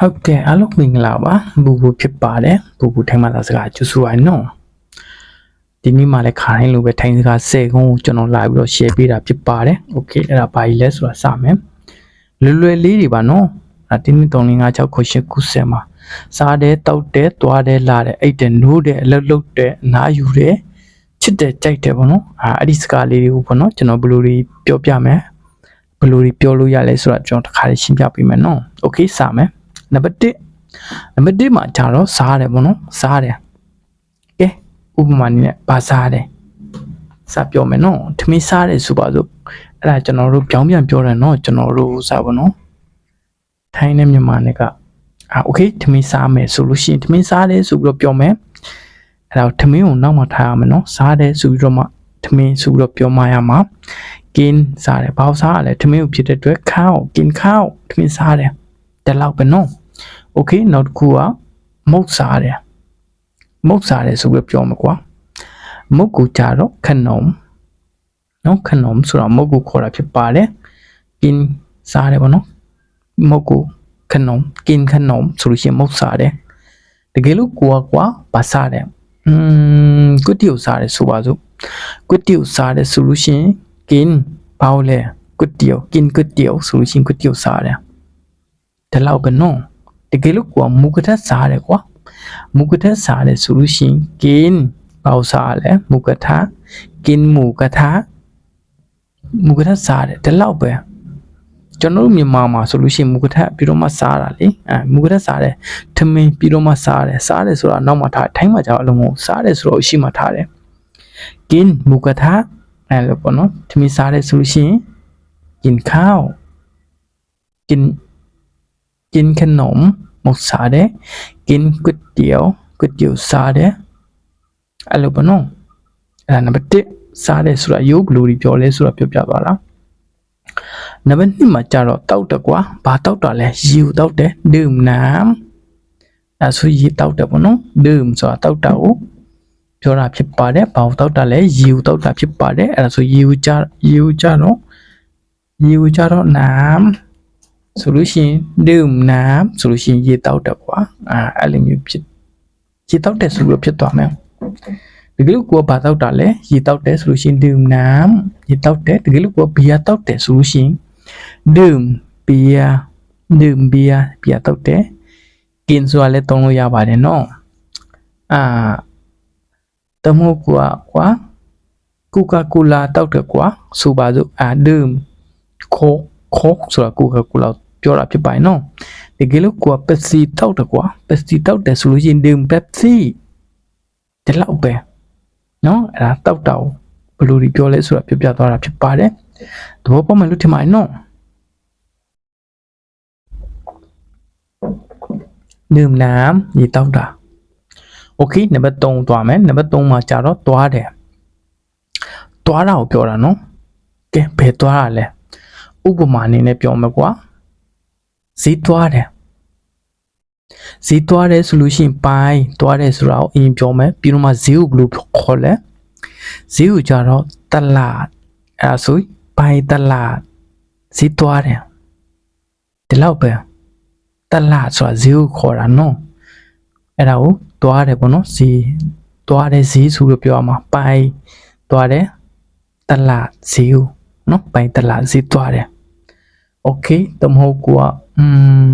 ဟုတ်ကဲ့အားလုံးမင်္ဂလာပါဘူဘူဖြစ်ပါတယ်ဘူဘူထိုင်းမှာသာစကားကျူဆူရိုင်းနော်ဒီနေ့မှလည်းခါတိုင်းလိုပဲထိုင်းစကား10ခုကိုကျွန်တော်လာပြီးတော့ share ပေးတာဖြစ်ပါတယ်โอเคအဲ့ဒါဘာကြီးလဲဆိုတာစမယ်လွယ်လွယ်လေးတွေပါနော်ဒါတင်းတင်း3 5 6ခု8ခု10မှာစားတယ်တောက်တယ်သွားတယ်လာတယ်အိတ်တယ်နိုးတယ်အလုပ်လုပ်တယ်အနားယူတယ်ချစ်တယ်ကြိုက်တယ်ပေါ့နော်အာအဲ့ဒီစကားလေးတွေကိုပေါ့နော်ကျွန်တော်ဘယ်လိုတွေပြောပြမယ်ဘယ်လိုတွေပြောလို့ရလဲဆိုတာကျွန်တော်တစ်ခါလေးရှင်းပြပေးမယ်နော်โอเคစမယ် နံပါတ်1နံပါတ်1မှာじゃတော့စားတယ်ပေါ့နော်စားတယ်ကဲဥပမာနည်းနဲ့ဘာစားတယ်စပြောမယ်နော်ထမင်းစားတယ်ဆိုပါစို့အဲ့ဒါကျွန်တော်တို့ပြောင်းပြန်ပြောတယ်နော်ကျွန်တော်တို့စားပါနော်ထိုင်းနဲ့မြန်မာနဲ့ကအာโอเคထမင်းစားမယ်ဆိုလို့ရှိရင်ထမင်းစားတယ်ဆိုပြီးတော့ပြောမယ်အဲ့ဒါထမင်းကိုနောက်မှထားရမယ်နော်စားတယ်ဆိုပြီးတော့မှထမင်းဆိုပြီးတော့ပြောမှရမှာကင်းစားတယ်ဘာလို့စားရလဲထမင်းကိုဖြစ်တဲ့အတွက်ข้าวกินข้าวထမင်းစားတယ်တက်လောက်ပဲနော် โอเคနောက်တစ်ခုကမုတ်စားတယ်မုတ်စားတယ်ဆိုပြီးပြောမှာကွာမုတ်ကူကြတော့ခနုံနော်ခနုံဆိုတော့မုတ်ကူခေါ်တာဖြစ်ပါတယ်กินစားတယ်ပေါ့နော်မုတ်ကူခနုံกินခနုံဆိုလို့ရှိရင်မုတ်စားတယ်တကယ်လို့ကိုကကွာဘာစားတယ်อืมကွတီကိုစားတယ်ဆိုပါစို့ကွတီကိုစားတယ်ဆိုလို့ရှိရင်กินဘာလို့လဲကွတီကိုกินကွတီကိုဆိုလို့ရှိရင်ကွတီကိုစားတယ်ဒါတော့ပဲနော် တကယ်လို့ကိုကမူကထက်စားတယ်ကွာမူကထက်စားတယ်ဆိုလို့ရှိရင်ကင်းပေါ့စားလဲမူကထကင်းမူကထမူကထက်စားတယ်ဒီလောက်ပဲကျွန်တော်တို့မြန်မာမှာဆိုလို့ရှိရင်မူကထက်ပြီးတော့မှစားတာလေအဲမူကထက်စားတယ်ထမင်းပြီးတော့မှစားတယ်စားတယ်ဆိုတာနောက်မှထားထိုင်းမှာကြာအလုံးကိုစားတယ်ဆိုတော့ရှိမှထားတယ်ကင်းမူကထအဲလိုပေါ့နော်ထမင်းစားတယ်ဆိုလို့ရှိရင်กินข้าวกิน กินขนมหมกစားတယ်กินก๋วยเตี๋ยวก๋วยเตี๋ยวစားတယ်အဲ့လိုပေါ့နော်အဲ့ဒါနံပါတ်1စားတယ်ဆိုတာရုပ်ဘလူတွေပြောလဲဆိုတာပြောပြသွားတာနံပါတ်2မှာကြတော့တောက်တယ်ကွာဘာတောက်တာလဲရေတောက်တယ်ดื่มน้ำအဲ့ဆိုရေတောက်တယ်ပေါ့နော်ดื่มဆိုတာတောက်တာကိုပြောတာဖြစ်ပါတယ်ဘာကိုတောက်တာလဲရေကိုတောက်တာဖြစ်ပါတယ်အဲ့ဒါဆိုရေကိုကြရေကိုကြတော့ရေကိုကြတော့น้ำ ဆိုလို့ရှိရင်ဒုနာဆိုလို့ရှိရင်ရေတောက်တယ်ကွာအဲအဲ့လိုမျိုးဖြစ်ရေတောက်တယ်ဆိုလို့ဖြစ်သွားမယ်တကယ်လို့ကိုယ်ကဘာတောက်တာလဲရေတောက်တယ်ဆိုလို့ရှိရင်ဒုနာရေတောက်တယ်တကယ်လို့ကိုယ်ကဘီယာတောက်တယ်ဆိုလို့ရှိရင်ဒုဘီယာဒုဘီယာဘီယာတောက်တယ်กินဆိုတာလည်းသုံးလို့ရပါတယ်နော်အာတမဟုတ်ကွာကွာကိုကာကိုလာတောက်တယ်ကွာဆိုပါစို့အာဒုခိုး โคกโคกဆိုတာကိုကကိုလောက်ပြောတာဖြစ်ပါရဲ့နော်တကယ်လို့ကိုကပက်ဆီတောက်တယ်ကွာပက်ဆီတောက်တယ်ဆိုလို့ရှိရင်ดื่มပက်ဆီဒီလောက်ပဲနော်အဲ့ဒါတောက်တာကိုဘယ်လိုဒီပြောလဲဆိုတာပြပြသွားတာဖြစ်ပါတယ်သဘောပေါက်မယ်လို့ထင်ပါတယ်နော်ดื่มน้ำရေတောက်တာโอเคနံပါတ်3သွားမယ်နံပါတ်3မှာကြာတော့သွားတယ်သွားတာကိုပြောတာနော်ကဲဘယ်သွားတာလဲ ဥပမာအနေနဲ့ပြောမှာကွာဈေးသွားတယ်ဈေးသွားတယ်ဆိုလို့ရှိရင်ပိုင်းသွားတယ်ဆိုတာကိုအရင်ပြောမယ်ပြီးတော့မှဈေးကိုဘယ်လိုခေါ်လဲဈေးကိုကြတော့တလာအဲဒါဆိုပိုင်းတလာဈေးသွားတယ်ဒီလောက်ပဲတလာဆိုတာဈေးကိုခေါ်တာနော်အဲ့ဒါကိုသွားတယ်ပေါ့နော်ဈေးသွားတယ်ဈေးဆိုလို့ပြောရမှာပိုင်းသွားတယ်တလာဈေးကိုနော်ပိုင်းတလာဈေးသွားတယ် okay တမဟုတ်ကွာอืม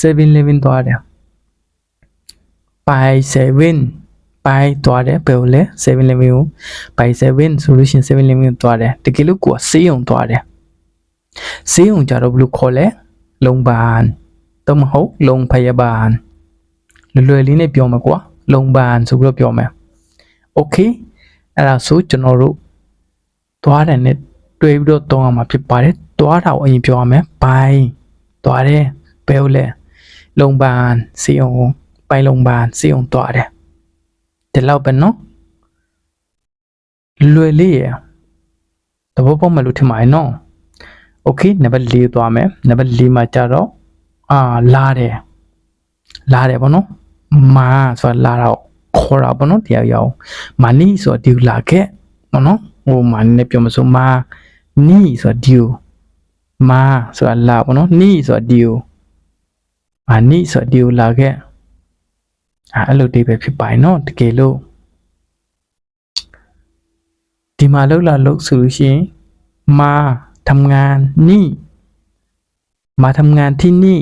711သွားတယ် by 7 by သွားတယ်ဘယ်လိုလဲ711ကို by 7ဆိုလို့ရှိရင်711ကိုသွားတယ်တကယ်လို့ကိုကစေးုံသွားတယ်စေးုံကြတော့ဘယ်လိုခေါ်လဲလုံပန်တမဟုတ်လုံဖယပန်လွယ်လွယ်လေးနဲ့ပြောမှာကွာလုံပန်ဆိုပြီးတော့ပြောမယ် okay အဲ့ဒါဆိုကျွန်တော်တို့သွားတယ်နဲ့ တွဲပြီးတော့တောင်းရမှာဖြစ်ပါတယ်။သွားတာကိုအရင်ပြောရမယ်။ဘိုင်းသွားတယ်ဘယ်လိုလဲ။လုံပန်စီအောင်ပိုင်လုံပန်စီအောင်သွားတယ်။ဒီလောက်ပဲနော်။လွယ်လေးရ။တဘောပေါက်မလို့ထင်ပါတယ်နော်။ Okay နံပါတ်၄သွားမယ်။နံပါတ်၄မှာကြတော့အာလာတယ်။လာတယ်ဗောနော်။မာဆိုတာလာတော့ခေါ်တာဗောနော်တရားရောက်။မာနီဆိုတာဒီလာခဲ့ဗောနော်။ဟိုမာနီနဲ့ပြောမစို့မာ နီဆိုတာဒီကို မာဆိုတာလာပေါ့နော်နိဆိုတာဒီကိုအာနိဆိုတာဒီကိုလာခဲ့အာအဲ့လိုအဓိပ္ပာယ်ဖြစ်ပါတယ်နော်တကယ်လို့ဒီမှာလောက်လာလို့ဆိုလို့ရှိရင်มาทำงานนี่ มาทำงานที่นี่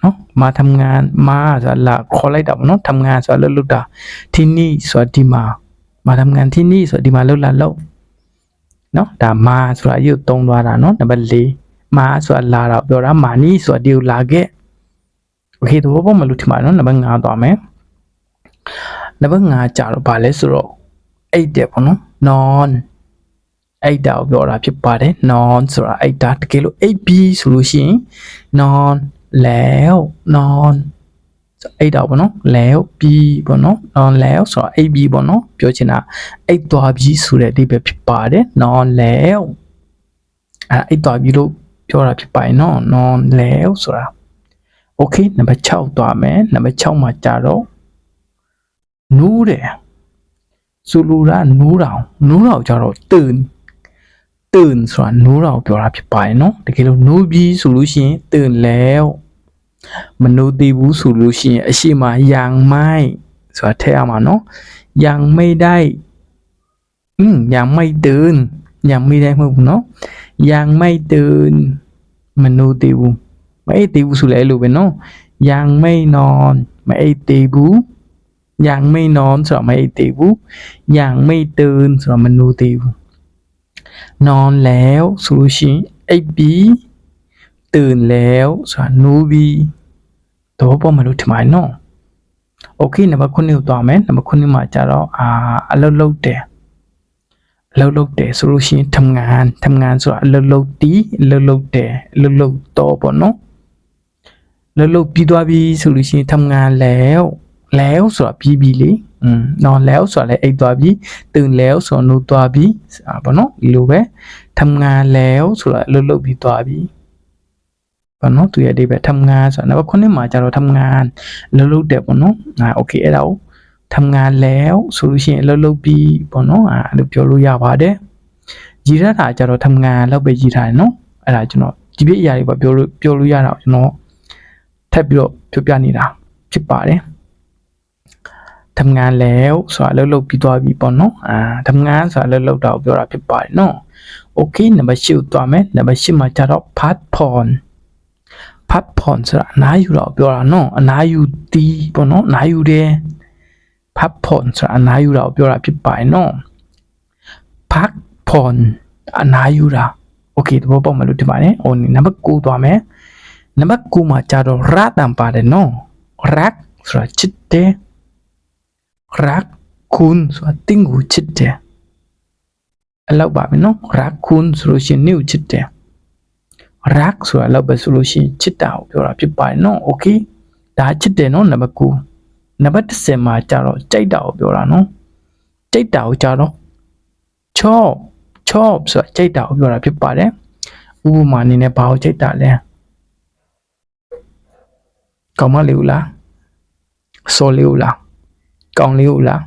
เนาะมาทำงานมาဆိုတာလာခေါ်လိုက်တာပေါ့နော်ทำงานဆိုတာလှုပ်လှုပ်တာที่นี่ဆိုတာဒီမှာมาทำงานที่นี่ဆိုတာဒီမှာလှုပ်လာလှုပ်เนา ะဒါมาဆိုတာအယုတ်သုံးသွားတာเนาะနံပါတ်၄มาဆိုတာလာတော့ပြောတာမာနီဆိုတာဒီကိုလာခဲ့โอเคသဘောပေါက်မလို့ထင်ပါနော်နံပါတ်5သွားမယ်နံပါတ်5ကြာတော့ဗာလဲဆိုတော့အိတ်တယ်ပေါ့နော် non အိတ်တာကိုပြောတာဖြစ်ပါတယ် non ဆိုတာအိတ်တာတကယ်လို့ 8b ဆိုလို့ရှိရင် non แล้ว non အိတ်တာပေါ့နော်แล้ว b ပေါ့နော် non แล้วဆိုတာ 8b ပေါ့နော်ပြောချင်တာအိတ်သွားပြီဆိုတဲ့အဓိပ္ပာယ်ဖြစ်ပါတယ် non แล้วအဲအိတ်သွားပြီလို့ပြောတာဖြစ်ပါတယ်နော် non แล้วဆိုတာ okay နံပါတ်6သွားမယ်နံပါတ်6မှာကြာတော့နူးတယ်ဆိုလိုတာနူးတောင်နူးတောင်ကြတော့ตื่นตื่นဆိုတာနူးတောင်ပြောတာဖြစ်ပါတယ်နော်တကယ်လို့နူးပြီးဆိုလို့ရှိရင်ตื่นแล้ว မနူးသေးဘူးဆိုလို့ရှိရင်အရှိမยังไม่ဆိုတာထည့်ရမှာနော်ยังไม่ได้อืมยังไม่ตื่นยังไม่ได้မဟုတ်ဘူးနော်ยังไม่ตื่นမနူးသေးဘူးမအိပ်သေးဘူးဆိုလဲအဲ့လိုပဲနော်ยังไม่นอนမအိပ်သေးဘူးยังไม่นอนဆိုတော့မအိပ်သေးဘူးยังไม่ตื่นဆိုတော့မနူးသေးဘူးนอนแล้วဆိုလို့ရှိရင်အိပ်ပြီးตื่นแล้วဆိုတာနူးပြီး တော့ပေါ်မလို့ထင်ပါတယ်နော်โอเคနံပါတ်9ကိုသွားမယ်နံပါတ်9မှာကျတော့အာအလုပ်လုပ်တယ်အလုပ်လုပ်တယ်ဆိုလို့ရှိရင်ทำงานทำงานဆိုတာအလုပ်လုပ်တီးအလုပ်လုပ်တယ်အလုပ်လုပ်တော့ပေါ့နော်အလုပ်လုပ်ပြီးသွားပြီဆိုလို့ရှိရင်ทำงานแล้วแล้วဆိုတာပြီးပြီလေอืมနော်แล้วဆိုတာလည်းအိတ်သွားပြီตื่นแล้วဆိုတော့နိုးသွားပြီอ่าပေါ့နော်ဒီလိုပဲทำงานแล้วဆိုတာအလုပ်လုပ်ပြီးသွားပြီ ပေါ့နော်သူရဲ့အဓိပ္ပာယ်ทำงานဆိုတာနောက်ခုနှစ်မှာကျတော့ทำงานအလုပ်လုပ်တယ်ပေါ့နော်อ่าโอเคအဲ့ဒါကိုทำงานแล้วဆိုလို့ရှိရင်အလုပ်လုပ်ပြီးပေါ့နော်อ่าအဲ့လိုပြောလို့ရပါတယ်ရည်ရတာကျတော့ทำงานလောက်ပဲရည်ထားတယ်နော်အဲ့ဒါကျွန်တော်ဒီပြည့်အရာတွေပေါ့ပြောလို့ပြောလို့ရတာကိုကျွန်တော်ထပ်ပြီးတော့ပြောပြနေတာဖြစ်ပါတယ်ทำงานแล้วဆိုတာအလုပ်လုပ်ပြီးသွားပြီပေါ့နော်အာทำงานဆိုတာအလုပ်လုပ်တာကိုပြောတာဖြစ်ပါတယ်နော်โอเคနံပါတ်8ကိုသွားမယ်နံပါတ်8မှာကျတော့ part porn ဖတ်ဖွန်ဆိုတာအနားယူတော့ပြောတာနော်အနားယူတီးပေါ့နော်အနားယူတယ်ဖတ်ဖွန်ဆိုတာအနားယူတာကိုပြောတာဖြစ်ပါတယ်နော်ဖတ်ဖွန်အနားယူတာโอเคသဘောပေါက်မလို့တင်ပါတယ်ဟိုနံပါတ်9သွားမယ်နံပါတ်9မှာကြာတော့ရတန်ပါတယ်နော်ရက်ဆိုတာချစ်တယ်ရက်ကွန်းဆိုတာတင်းကိုချစ်တယ်အလောက်ပါမယ်နော်ရက်ကွန်းဆိုလို့ရှိရင်နေကိုချစ်တယ် rack ဆိုတာလောက်ပဲဆိုလို့ရှိရင်ချစ်တာကိုပြောတာဖြစ်ပါတယ်နော် okay ဒါချစ်တယ်နော်နံပါတ်9နံပါတ်10မှာကြတော့ကြိုက်တာကိုပြောတာနော်ကြိုက်တာကိုကြတော့ chop chop ဆိုတာကြိုက်တာကိုပြောတာဖြစ်ပါတယ်ဥပမာအနေနဲ့ဘာကိုကြိုက်တာလဲကောင်းမလေးဦးလားစော်လေးဦးလားကောင်းလေးဦးလား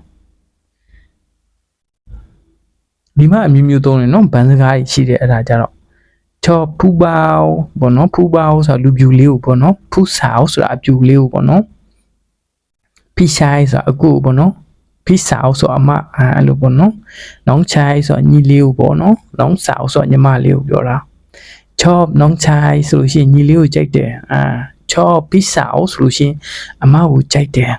ဒီမှာအမျိုးမျိုးသုံးတယ်နော်ဗန်စကားရှိတယ်အဲ့ဒါကြတော့ ချောဖူပေါပေါ့နော်ဖူပေါဆိုတာလူပြူလေးကိုပေါ့နော်ဖူဆောက်ဆိုတာအပြူလေးကိုပေါ့နော်ဖိဆိုင်ဆိုတာအကူပေါ့နော်ဖိဆောက်ဆိုတာအမအဲ့လိုပေါ့နော်နောင်ချိုင်ဆိုတာညီလေးကိုပေါ့နော်နောင်ဆောက်ဆိုတာညီမလေးကိုပြောတာချောနောင်ချိုင်ဆိုလို့ရှိရင်ညီလေးကိုကြိုက်တယ်အာချောဖိဆောက်ဆိုလို့ရှိရင်အမကိုကြိုက်တယ်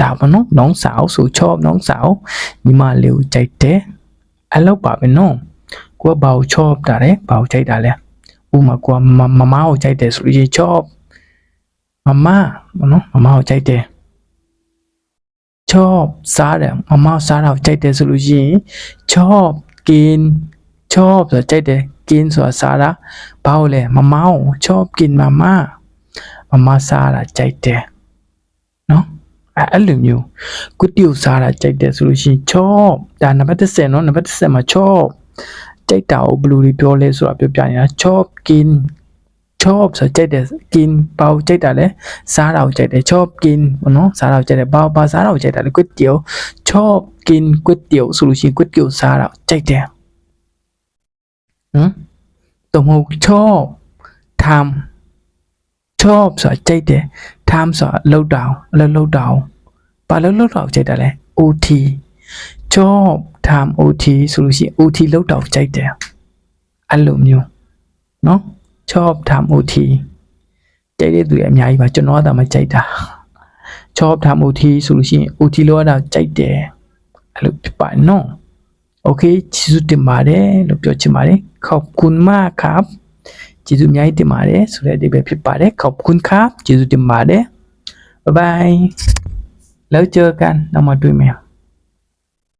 ဒါပေါ့နော်နောင်ဆောက်ဆိုချောနောင်ဆောက်ညီမလေးကိုကြိုက်တယ်အဲ့လောက်ပါပဲနော် ကိုကဘာကိုချော့တာလဲဘာကိုကြိုက်တာလဲဥမာကိုကမမမကိုကြိုက်တယ်ဆိုရင်ချော့မမဘောနော်မမကိုကြိုက်တယ်ချော့စားတယ်မမစားတာကိုကြိုက်တယ်ဆိုလို့ရှိရင်ချော့กินချော့ဆိုကြိုက်တယ်กินဆိုတာစားတာဘာကိုလဲမမကိုချော့กินမမမမစားတာကြိုက်တယ်နော်အဲ့အဲ့လိုမျိုးကုတီကိုစားတာကြိုက်တယ်ဆိုလို့ရှိရင်ချော့ဒါနံပါတ်10နော်နံပါတ်10မှာချော့ ကြိုက်တာကိုဘယ်လိုတွေပြောလဲဆိုတာပြောပြနေတာ chop kin chop ဆိုကြိုက်တယ် kin ဘာကိုကြိုက်တာလဲစားတာကိုကြိုက်တယ် chop kin ဘောနော်စားတာကိုကြိုက်တယ်ဘာဘာစားတာကိုကြိုက်တာလဲ quit တီ chop kin quit တီဆိုလို့ရှိရင် quit တီစားတာကိုကြိုက်တယ်ဟမ်တော့မဟုတ် chop time ชอบဆိုတာကြိုက်တယ် time ဆိုတာလှုပ်တောင်အလုပ်လှုပ်တောင်ဘာလို့လှုပ်တောင်ကြိုက်တာလဲ OT ชอ บ time OT ဆိုလို့ရှိရင် OT လှုပ်တောင်ကြိုက်တယ်အဲ့လိုမျိုးเนาะชอบ time OT ကြိုက်တဲ့သူတွေအများကြီးပါကျွန်တော်ကသာမကြိုက်တာชอบ time OT ဆိုလို့ရှိရင် OT လှုပ်ရတာကြိုက်တယ်အဲ့လိုဖြစ်ပါတယ်နော် โอเคကျေးဇူးတင်ပါတယ်လို့ပြောချင်ပါတယ်ขอบคุณมากครับကျေးဇူးအများကြီးတင်ပါတယ်ဆိုတဲ့အဓိပ္ပာယ်ဖြစ်ပါတယ်ขอบคุณครับကျေးဇူးတင်ပါတယ် bye bye แล้วเจอกันเรามาတွေ့မယ်